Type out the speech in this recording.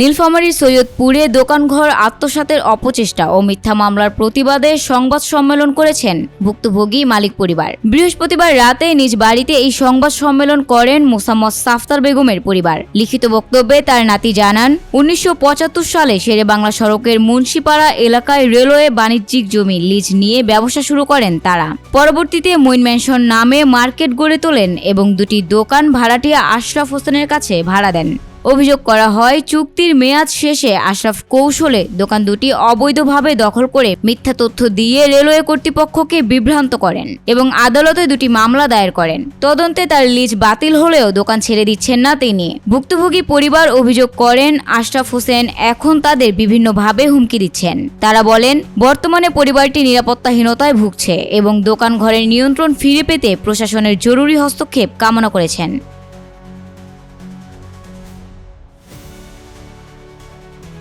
নীলফামারীর সৈয়দপুরে দোকানঘর আত্মসাতের অপচেষ্টা ও মিথ্যা মামলার প্রতিবাদে সংবাদ সম্মেলন করেছেন ভুক্তভোগী মালিক পরিবার। বৃহস্পতিবার রাতে নিজ বাড়িতে এই সংবাদ সম্মেলন করেন মোসাম্মদ সাফতার বেগমের পরিবার। লিখিত বক্তব্যে তার নাতি জানান, উনিশশো পঁচাত্তর সালে শেরে বাংলা সড়কের মুন্সিপাড়া এলাকায় রেলওয়ে বাণিজ্যিক জমি লিজ নিয়ে ব্যবসা শুরু করেন তারা। পরবর্তীতে মইন ম্যানশন নামে মার্কেট গড়ে তোলেন এবং দুটি দোকান ভাড়াটিয়া আশরাফ হোসেনের কাছে ভাড়া দেন। অভিযোগ করা হয়, চুক্তির মেয়াদ শেষে আশরাফ কৌশলে দোকান দুটি অবৈধভাবে দখল করে মিথ্যা তথ্য দিয়ে রেলওয়ে কর্তৃপক্ষকে বিভ্রান্ত করেন এবং আদালতে দুটি মামলা দায়ের করেন। তদন্তে তার লিজ বাতিল হলেও দোকান ছেড়ে দিচ্ছেন না তিনি। ভুক্তভোগী পরিবার অভিযোগ করেন, আশরাফ হোসেন এখন তাদের বিভিন্নভাবে হুমকি দিচ্ছেন। তারা বলেন, বর্তমানে পরিবারটি নিরাপত্তাহীনতায় ভুগছে এবং দোকান ঘরের নিয়ন্ত্রণ ফিরে পেতে প্রশাসনের জরুরি হস্তক্ষেপ কামনা করেছেন।